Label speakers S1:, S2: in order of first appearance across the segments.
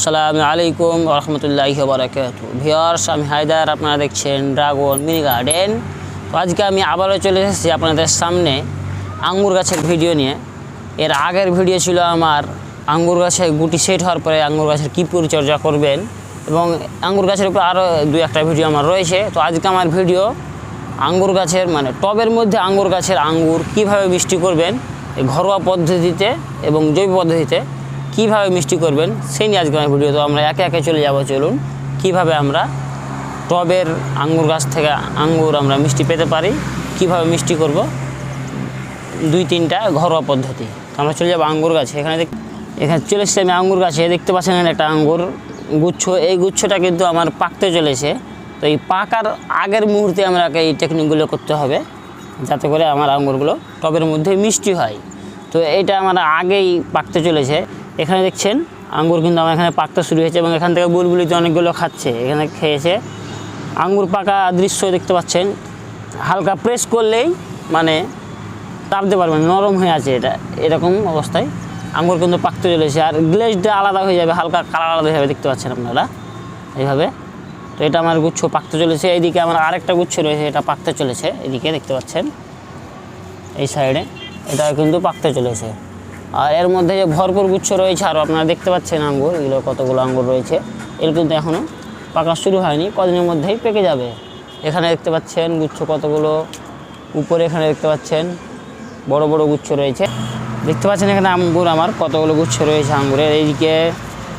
S1: আসসালামু আলাইকুম রহমতুল্লাহ বারাকাত ভিওর্স আমি হায়দার, আপনারা দেখছেন ড্রাগন মিনি গার্ডেন। তো আজকে আমি আবারও চলে এসেছি আপনাদের সামনে আঙ্গুর গাছের ভিডিও নিয়ে। এর আগের ভিডিও ছিল আমার আঙ্গুর গাছে গুটি সেট হওয়ার পরে আঙ্গুর গাছের কী পরিচর্যা করবেন এবং আঙ্গুর গাছের উপর আরও দু একটা ভিডিও আমার রয়েছে। তো আজকে আমার ভিডিও আঙ্গুর গাছের মানে টবের মধ্যে আঙ্গুর গাছের আঙ্গুর কীভাবে বৃষ্টি করবেন ঘরোয়া পদ্ধতিতে এবং জৈব পদ্ধতিতে কীভাবে মিষ্টি করবেন, সেই নিয়ে আজকে আমার ভিডিও, তো আমরা একে একে চলে যাব, চলুন। কীভাবে আমরা টবের আঙ্গুর গাছ থেকে আঙ্গুর আমরা মিষ্টি পেতে পারি, কীভাবে মিষ্টি করব, দুই তিনটা ঘরোয়া পদ্ধতি। আমরা চলে যাব আঙ্গুর গাছে, এখানে দেখ, এখানে চলে এসেছি আমি আঙ্গুর গাছে, দেখতে পাচ্ছেন এখানে একটা আঙ্গুর গুচ্ছ, এই গুচ্ছটা কিন্তু আমার পাকতে চলেছে। তো এই পাকার আগের মুহূর্তে আমাকে এই টেকনিকগুলো করতে হবে, যাতে করে আমার আঙ্গুরগুলো টবের মধ্যে মিষ্টি হয়। তো এটা আমার আগেই পাকতে চলেছে। এখানে দেখছেন, আঙ্গুর কিন্তু আমার এখানে পাকতে শুরু হয়েছে এবং এখান থেকে বুলবুলিতে অনেকগুলো খাচ্ছে, এখানে খেয়েছে। আঙ্গুর পাকা দৃশ্য দেখতে পাচ্ছেন, হালকা প্রেস করলেই মানে তাপতে পারবেন নরম হয়ে আছে এটা, এরকম অবস্থায় আঙ্গুর কিন্তু পাকতে চলেছে আর গ্লেজটা আলাদা হয়ে যাবে, হালকা কালার আলাদা হয়ে যাবে, দেখতে পাচ্ছেন আপনারা এইভাবে। তো এটা আমার গুচ্ছ পাকতে চলেছে, এইদিকে আমার আরেকটা গুচ্ছ রয়েছে, এটা পাকতে চলেছে, এদিকে দেখতে পাচ্ছেন, এই সাইডে এটা কিন্তু পাকতে চলেছে। আর এর মধ্যে যে ভরপুর গুচ্ছ রয়েছে, আর আপনারা দেখতে পাচ্ছেন আঙ্গুর, এগুলো কতগুলো আঙ্গুর রয়েছে। এর কিন্তু এখনও পাকা শুরু হয়নি, কদিনের মধ্যেই পেকে যাবে। এখানে দেখতে পাচ্ছেন গুচ্ছ কতগুলো, উপরে এখানে দেখতে পাচ্ছেন বড় বড় গুচ্ছ রয়েছে। দেখতে পাচ্ছেন এখানে আঙ্গুর আমার, কতগুলো গুচ্ছ রয়েছে আঙ্গুরের। এইদিকে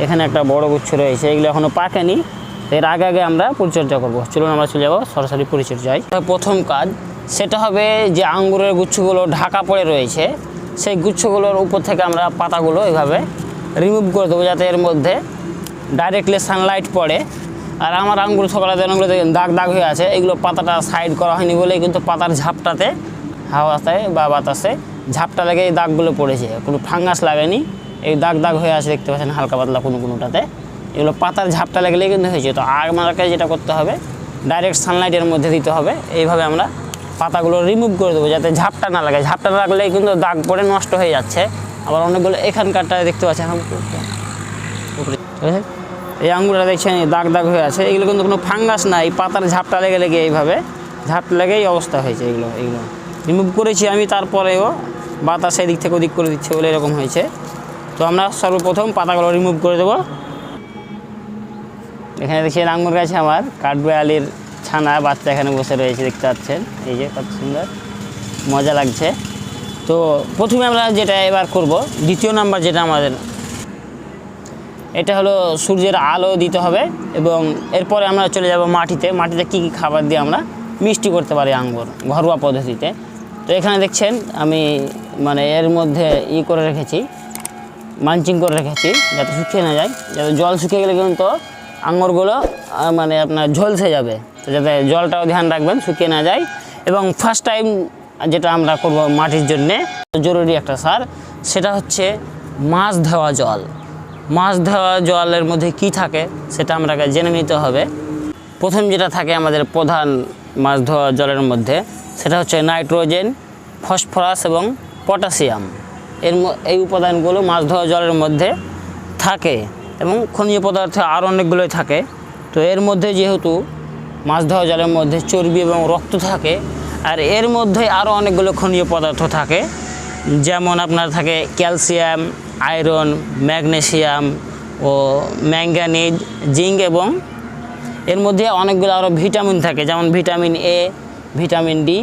S1: এখানে একটা বড় গুচ্ছ রয়েছে, এগুলো এখনও পাকেনি। এর আগে আগে আমরা পরিচর্যা করব। চলুন আমরা চলে যাব সরাসরি পরিচর্যায়। প্রথম কাজ, সেটা হবে যে আঙ্গুরের গুচ্ছগুলো ঢাকা পড়ে রয়েছে। সেই গুচ্ছগুলোর উপর থেকে আমরা পাতাগুলো এভাবে রিমুভ করে দেবো যাতে এর মধ্যে ডাইরেক্টলি সানলাইট পড়ে। আর আমার আঙ্গুর সকালে দেখেন দাগ দাগ হয়ে আছে, এগুলো পাতাটা সাইড করা হয়নি বলেই কিন্তু পাতার ঝাপটাতে, হাওয়াতে বা বাতাসে ঝাপটা লেগে এই দাগগুলো পড়েছে। কোনো ফাঙ্গাস লাগেনি, এই দাগ দাগ হয়ে আছে দেখতে পাচ্ছেন হালকা পাতলা কোনো কোনোটাতে। এগুলো পাতার ঝাপটা লাগলেই কিন্তু হয়েছে। তো আমাকে যেটা করতে হবে ডাইরেক্ট সানলাইটের মধ্যে দিতে হবে। এইভাবে আমরা পাতাগুলো রিমুভ করে দেবো যাতে ঝাপটা না লাগে। ঝাপটা লাগলেই কিন্তু দাগ পড়ে নষ্ট হয়ে যাচ্ছে। আবার অনেকগুলো এখানকারটা দেখতে ঠিক আছে? এই আঙ্গুরটা দেখছেন দাগ দাগ হয়ে আছে। এগুলো কিন্তু কোনো ফাঙ্গাস নাই পাতার ঝাপটা লেগে লেগে এইভাবে ঝাপ লেগে এই অবস্থা হয়েছে এগুলো এগুলো। রিমুভ করেছি আমি, তারপরেও বাতাস এদিক থেকে ওদিক করে দিচ্ছে বলে এরকম হয়েছে। তো আমরা সর্বপ্রথম পাতাগুলো রিমুভ করে দেবো। এখানে দেখছেন আঙ্গুর গাছে আমার কাঠবেড়ালির ছানা বাচ্চা এখানে বসে রয়েছে, দেখতে পাচ্ছেন। এই যে কত সুন্দর, মজা লাগছে। তো প্রথমে আমরা যেটা এবার করব, দ্বিতীয় নাম্বার যেটা আমাদের, এটা হলো সূর্যের আলো দিতে হবে এবং এরপরে আমরা চলে যাব মাটিতে। মাটিতে কী কী খাবার দিয়ে আমরা মিষ্টি করতে পারি আঙ্গুর, ঘরোয়া পদ্ধতিতে। তো এখানে দেখছেন, আমি মানে এর মধ্যে ই করে রেখেছি মালচিং করে রেখেছি, যাতে শুকিয়ে না যায়। যাতে জল শুকিয়ে গেলে কিন্তু আঙুরগুলো মানে আপনার ঝলসে যাবে। যাতে জলটাও ধ্যান রাখবেন, শুকিয়ে না যায়। এবং ফার্স্ট টাইম যেটা আমরা করব মাটির জন্যে জরুরি একটা সার, সেটা হচ্ছে মাছ ধোয়া জল। মাছ ধোয়া জলের মধ্যে কি থাকে সেটা আমরা আগে জেনে নিতে হবে। প্রথম যেটা থাকে আমাদের প্রধান মাছ ধোয়া জলের মধ্যে, সেটা হচ্ছে নাইট্রোজেন, ফসফরাস এবং পটাশিয়াম। এর এই উপাদানগুলো মাছ ধোয়া জলের মধ্যে থাকে এবং খনিজ পদার্থ আরও অনেকগুলোই থাকে। তো এর মধ্যে যেহেতু মাছ ধোয়া জলের মধ্যে চর্বি এবং রক্ত থাকে। আর এর মধ্যে আরও অনেকগুলো খনিজ পদার্থ থাকে। যেমন আপনার থাকে ক্যালসিয়াম, আয়রন, ম্যাগনেসিয়াম ও ম্যাঙ্গানিজ, জিঙ্ক এবং এর মধ্যে অনেকগুলো আরও ভিটামিন থাকে, যেমন ভিটামিন এ, ভিটামিন ডি।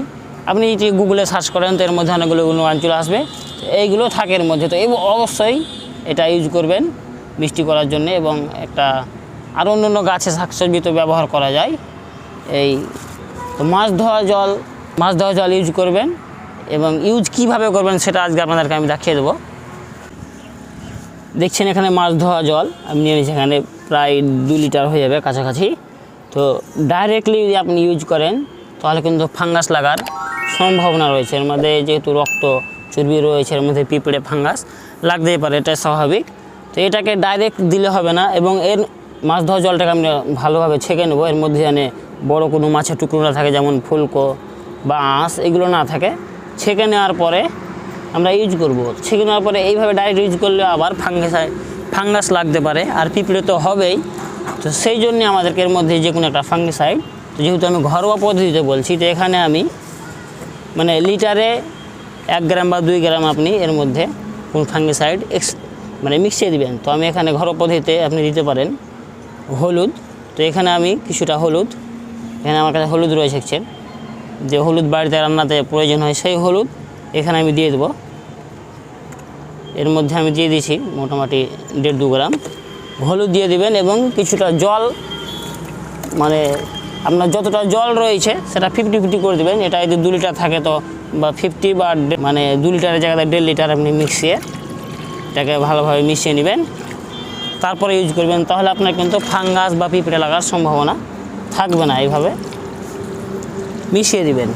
S1: আপনি যদি গুগলে সার্চ করেন, তো এর মধ্যে অনেকগুলো গুণমান চলে আসবে। এইগুলো থাকে এর মধ্যে। তো এই অবশ্যই এটা ইউজ করবেন মিষ্টি করার জন্য এবং একটা আরও অন্য অন্য গাছে শাকসবজি তো ব্যবহার করা যায়। এই মাছ ধোয়া জল, মাছ ধোয়া জল ইউজ করবেন এবং ইউজ কীভাবে করবেন সেটা আজকে আপনাদেরকে আমি দেখিয়ে দেবো। দেখছেন এখানে মাছ ধোয়া জল, আমি নিয়ে নিয়েছি এখানে প্রায় দু লিটার হয়ে যাবে কাছাকাছি। তো ডাইরেক্টলি যদি আপনি ইউজ করেন, তাহলে কিন্তু ফাঙ্গাস লাগার সম্ভাবনা রয়েছে। এর মধ্যে যেহেতু রক্ত চর্বি রয়েছে, এর মধ্যে পিঁপড়ে ফাঙ্গাস লাগতেই পারে এটা স্বাভাবিক। তো এটাকে ডাইরেক্ট দিলে হবে না এবং এর মাছ ধোয়া জলটাকে আমরা ভালোভাবে ছেঁকে নেব। এর মধ্যে জানে বড় কোনো মাছের টুকরো না থাকে, যেমন ফুলকো বা আঁশ, এগুলো না থাকে, ছেঁকে নেওয়ার পরে আমরা ইউজ করব। ছেঁকে নেওয়ার পরে এইভাবে ডাইরেক্ট ইউজ করলে আবার ফাঙ্গাসাই ফাঙ্গাস লাগতে পারে, আর পিঁপড়ে তো হবেই। তো সেই জন্যে আমাদেরকে এর মধ্যে যে কোনো একটা ফাঙ্গিসাইড তো যেহেতু আমি ঘরোয়া পদ্ধতিতে বলছি, তো এখানে আমি মানে লিটারে এক গ্রাম বা দুই গ্রাম আপনি এর মধ্যে কোন ফাঙ্গিসাইড এক্স মানে মিশিয়ে দিবেন। তো আমি এখানে ঘরোয়া পদ্ধতিতে আপনি দিতে পারেন হলুদ। তো এখানে আমি কিছুটা হলুদ এখানে আমার কাছে হলুদ রয়েছে দেখছেন যে হলুদ বাড়িতে রান্নাতে প্রয়োজন হয় সেই হলুদ এখানে আমি দিয়ে দেবো। এর মধ্যে আমি দিয়ে দিয়েছি মোটামুটি দেড় দু গ্রাম। হলুদ দিয়ে দিবেন এবং কিছুটা জল মানে আপনার যতটা জল রয়েছে সেটা ফিফটি ফিফটি করে দেবেন। এটা যদি দু লিটার থাকে তো বা ফিফটি বা মানে দু লিটারের জায়গাতে দেড় লিটার আপনি মিক্সিয়ে এটাকে ভালোভাবে মিশিয়ে নেবেন। তারপরে ইউজ করবেন। তাহলে আপনার কিন্তু ফাঙ্গাস বা পিঁপড়ে লাগার সম্ভাবনা থাকবে না এইভাবে। মিশিয়ে দিবেন।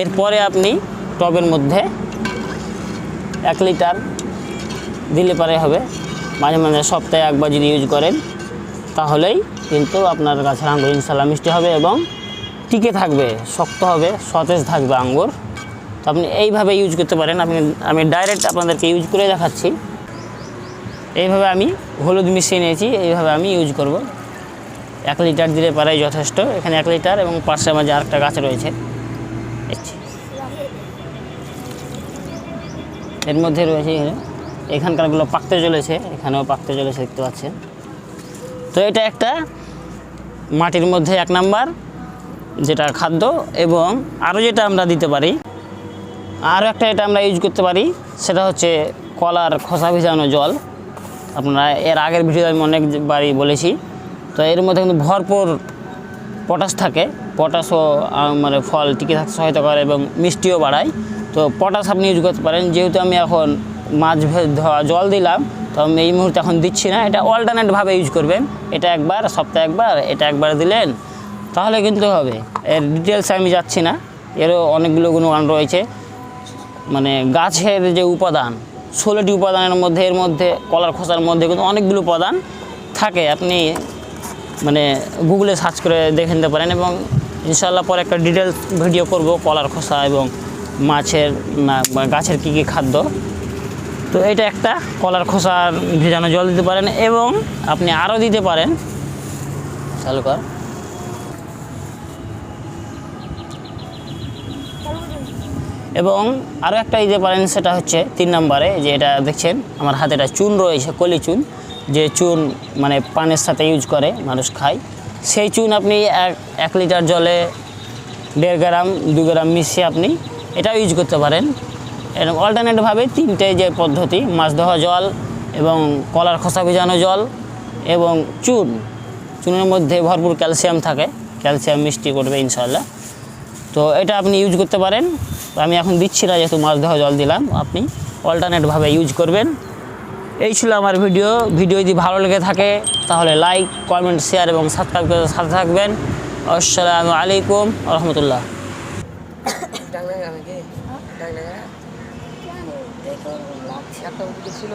S1: এরপরে আপনি টবের মধ্যে এক লিটার দিলে পারে হবে। মাঝে মাঝে সপ্তাহে একবার যদি ইউজ করেন, তাহলেই কিন্তু আপনার গাছের আঙ্গুর ইনশাল্লাহ মিষ্টি হবে এবং টিকে থাকবে, শক্ত হবে, সতেজ থাকবে আঙ্গুর। তো আপনি এইভাবে ইউজ করতে পারেন। আপনি আমি ডাইরেক্ট আপনাদেরকে ইউজ করে দেখাচ্ছি। এইভাবে আমি হলুদ মিশিয়ে নিয়েছি। এইভাবে আমি ইউজ করব। এক লিটার দিলে পারে যথেষ্ট। এখানে এক লিটার এবং পাশে মাঝে আরেকটা গাছ রয়েছে। এর মধ্যে রয়েছে এখানে। এখানকারগুলো পাকতে চলেছে। এখানেও পাকতে চলেছে, দেখতে পাচ্ছেন। তো এটা একটা মাটির মধ্যে এক নাম্বার, যেটা খাদ্য এবং আরও যেটা আমরা দিতে পারি আরও একটা এটা আমরা ইউজ করতে পারি, সেটা হচ্ছে কলার খোসা ভিজানো জল। আপনারা এর আগের ভিডিও আমি অনেকবারই বলেছি তো এর মধ্যে কিন্তু ভরপুর পটাশ থাকে। পটাশও মানে ফল টিকে থাকতে সহায়তা করে এবং মিষ্টিও বাড়ায়। তো পটাশ আপনি ইউজ করতে পারেন। যেহেতু আমি এখন মাছ জল দিলাম, তো আমি এই মুহূর্তে এখন দিচ্ছি না। এটা অল্টারনেটভাবে ইউজ করবেন। এটা একবার, সপ্তাহে একবার, এটা একবার দিলেন, তাহলে কিন্তু হবে। এর ডিটেলসে আমি যাচ্ছি না। এরও অনেকগুলো গুণগান রয়েছে। মানে গাছের যে উপাদান, ষোলোটি উপাদানের মধ্যে, এর মধ্যে, কলার খোসার মধ্যে কিন্তু অনেকগুলো উপাদান থাকে। আপনি মানে গুগলে সার্চ করে দেখে নিতে পারেন এবং ইনশাল্লাহ পরে একটা ডিটেলস ভিডিও করব, কলার খোসা এবং মাছের গাছের কী কী খাদ্য। তো এটা একটা, কলার খোসার ভেজানো জল দিতে পারেন এবং আপনি আরও দিতে পারেন। চালু কর। এবং আরও একটা দিতে পারেন, সেটা হচ্ছে তিন নম্বরে, যে এটা দেখছেন, আমার হাতে একটা চুন রয়েছে, কলি চুন। যে চুন মানে পানের সাথে ইউজ করে, মানুষ খায়। সেই চুন আপনি এক এক লিটার জলে দেড় গ্রাম, দু গ্রাম মিশিয়ে আপনি এটা ইউজ করতে পারেন। এরকম অল্টারনেটভাবে তিনটে যে পদ্ধতি, মাছ ধোয়া জল এবং কলার খোসা ভিজানো জল এবং চুন। চুনের মধ্যে ভরপুর ক্যালসিয়াম থাকে ক্যালসিয়াম মিষ্টি করবে ইনশাল্লাহ তো এটা আপনি ইউজ করতে পারেন। আমি এখন দিচ্ছি না, যেহেতু মাছ ধোয়া জল দিলাম, আপনি অল্টারনেটভাবে ইউজ করবেন। এই ছিল আমার ভিডিও। ভিডিও যদি ভালো লেগে থাকে, তাহলে লাইক কমেন্ট শেয়ার এবং সাবস্ক্রাইব করে সাথে থাকবেন। আসসালামু আলাইকুম রহমতুল্লাহ।
S2: ছিল